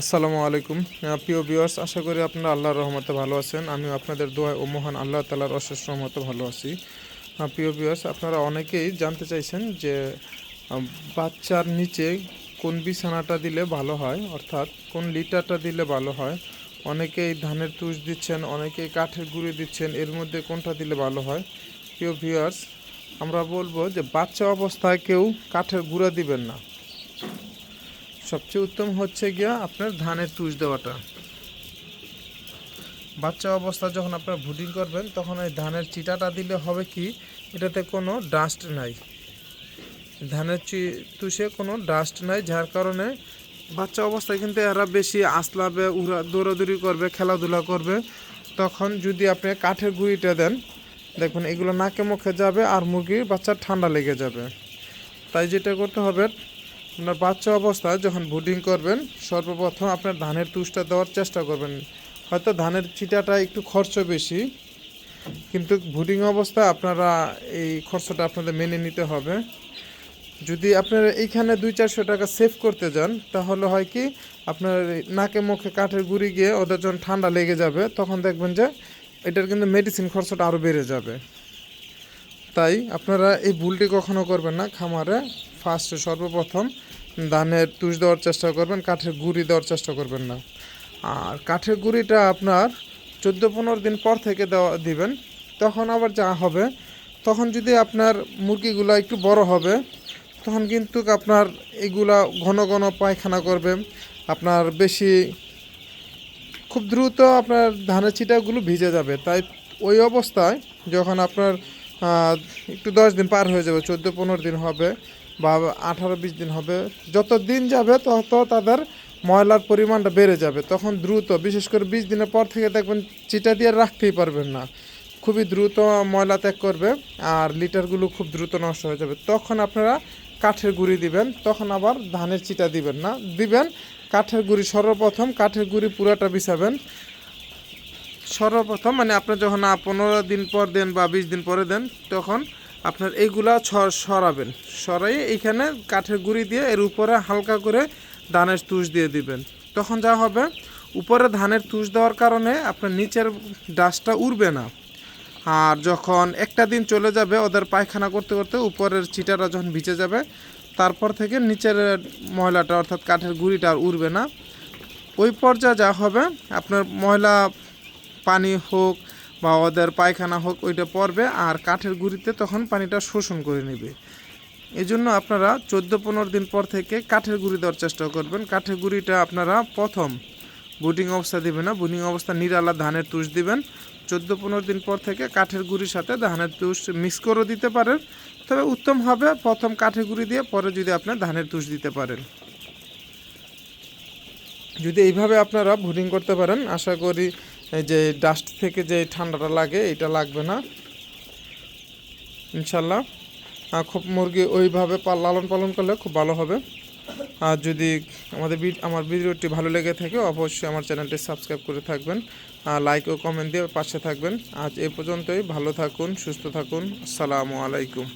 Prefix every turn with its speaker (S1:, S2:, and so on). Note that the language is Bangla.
S1: আসসালামু আলাইকুম। প্রিয় ভিউয়ার্স আশা করি আপনারা আল্লাহর রহমতে ভালো আছেন। আমি আপনাদের দোয়া ও মহান আল্লাহ তালার অশেষ রহমতে ভালো আছি। প্রিয় ভিউয়ার্স আপনারা অনেকেই জানতে চাইছেন যে বাচ্চার নিচে কোন বিছানাটা দিলে ভালো হয়, অর্থাৎ কোন লিটারটা দিলে ভালো হয়? অনেকেই ধানের তুষ দিচ্ছেন, অনেকেই কাঠের গুঁড়ি দিচ্ছেন, এর মধ্যে কোনটা দিলে ভালো হয়? প্রিয় ভিউয়ার্স আমরা বলব যে, বাচ্চা অবস্থায় কেউ কাঠের গুঁড়া দিবেন না। সবচেয়ে উত্তম হচ্ছে গিয়া আপনার ধানের তুষ দেওয়াটা। বাচ্চা অবস্থা যখন আপনার ভুটিং করবেন, তখন এই ধানের চিটাটা দিলে হবে কি, এটাতে কোনো ডাস্ট নাই। ধানের তুষে কোনো ডাস্ট নাই, যার কারণে বাচ্চা অবস্থায় কিন্তু এরা বেশি আসলাবে, উড়া, দৌড়াদৌড়ি করবে, খেলাধুলা করবে। তখন যদি আপনি কাঠের গুঁড়িটা দেন দেখবেন এগুলো নাকে মুখে যাবে আর মুরগির বাচ্চার ঠান্ডা লেগে যাবে। তাই যেটা করতে হবে আপনার বাচ্চা অবস্থায় যখন বুডিং করবেন, সর্বপ্রথম আপনার ধানের তুষটা দেওয়ার চেষ্টা করবেন। হয়তো ধানের চিটাটা একটু খরচ বেশি, কিন্তু বুডিং অবস্থায় আপনারা এই খরচটা আপনাদের মেনে নিতে হবে। যদি আপনারা এইখানে দুই চারশো টাকা সেভ করতে যান, তাহলে হয় কি, আপনার নাকে মুখে কাঠের গুঁড়ি গিয়ে ওদের যখন ঠান্ডা লেগে যাবে, তখন দেখবেন যে এটার কিন্তু মেডিসিন খরচটা আরও বেড়ে যাবে। তাই আপনারা এই ভুলটি কখনো করবেন না খামারে। ফার্স্টে সর্বপ্রথম ধানের তুষ দেওয়ার চেষ্টা করবেন, কাঠের গুঁড়ি দেওয়ার চেষ্টা করবেন না। আর কাঠের গুঁড়িটা আপনার চোদ্দ পনেরো দিন পর থেকে দেওয়া, দিবেন, তখন আবার যা হবে, তখন যদি আপনার মুরগিগুলো একটু বড় হবে, তখন কিন্তু আপনার এগুলা ঘন ঘন পায়খানা করবে, আপনার বেশি খুব দ্রুত আপনার ধানের ছিটাগুলো ভিজে যাবে। তাই ওই অবস্থায় যখন আপনার একটু দশ দিন পার হয়ে যাবে, চোদ্দ পনেরো দিন হবে বা আঠারো বিশ দিন হবে। যত দিন যাবে, তত তাদের ময়লার পরিমাণটা বেড়ে যাবে। তখন দ্রুত, বিশেষ করে বিশ দিনের পর থেকে দেখবেন চিটা দিয়ে রাখতেই পারবেন না। খুবই দ্রুত ময়লা ত্যাগ করবে আর লিটারগুলো খুব দ্রুত নষ্ট হয়ে যাবে। তখন আপনারা কাঠের গুঁড়ি দিবেন, তখন আবার ধানের চিটা দিবেন না। দিবেন কাঠের গুঁড়ি, সর্বপ্রথম কাঠের গুঁড়ি পুরাটা বিছাবেন। সর্বপ্রথম মানে আপনার যখন পনেরো দিন পর দেন বা বিশ দিন পরে দেন, তখন আপনার এইগুলা সরাবেন। সরাই এইখানে কাঠের গুঁড়ি দিয়ে এর উপরে হালকা করে ধানের তুষ দিয়ে দিবেন। তখন যা হবে, উপরে ধানের তুষ দেওয়ার কারণে আপনার নিচের ডাস্টটা উড়বে না। আর যখন একটা দিন চলে যাবে ওদের পায়খানা করতে করতে উপরের চিটাটা যখন ভিজে যাবে, তারপর থেকে নিচের ময়লাটা অর্থাৎ কাঠের গুঁড়িটা আর উড়বে না। ওই পর্যায়ে যা হবে, আপনার ময়লা, পানি হোক বা ওদের পায়খানা হোক, ওইটা পড়বে আর কাঠের গুঁড়িতে তখন পানিটা শোষণ করে নেবে। এই জন্য আপনারা চোদ্দ পনেরো দিন পর থেকে কাঠের গুঁড়ি দেওয়ার চেষ্টা করবেন। কাঠের গুঁড়িটা আপনারা প্রথম বুটিং অবস্থা দিবেন না, বুটিং অবস্থা নিরালা ধানের তুষ দিবেন। চোদ্দ পনেরো দিন পর থেকে কাঠের গুঁড়ির সাথে ধানের তুষ মিক্স করেও দিতে পারেন। তবে উত্তম হবে প্রথম কাঠের গুঁড়ি দিয়ে পরে যদি আপনি ধানের তুষ দিতে পারেন। যদি এইভাবে আপনারা ভুটিং করতে পারেন, আশা করি এই যে ডাস্ট থেকে যে ঠান্ডাটা লাগে, এটা লাগবে না। ইনশাল্লাহ। খুব মুরগি ওইভাবে লালন পালন করলে খুব ভালো হবে। আর যদি আমাদের আমার ভিডিওটি ভালো লেগে থাকে, অবশ্যই আমার চ্যানেলটি সাবস্ক্রাইব করে থাকবেন। লাইক ও কমেন্ট দিয়ে পাশে থাকবেন। আজ এ পর্যন্তই। ভালো থাকুন, সুস্থ থাকুন। আসসালামু আলাইকুম।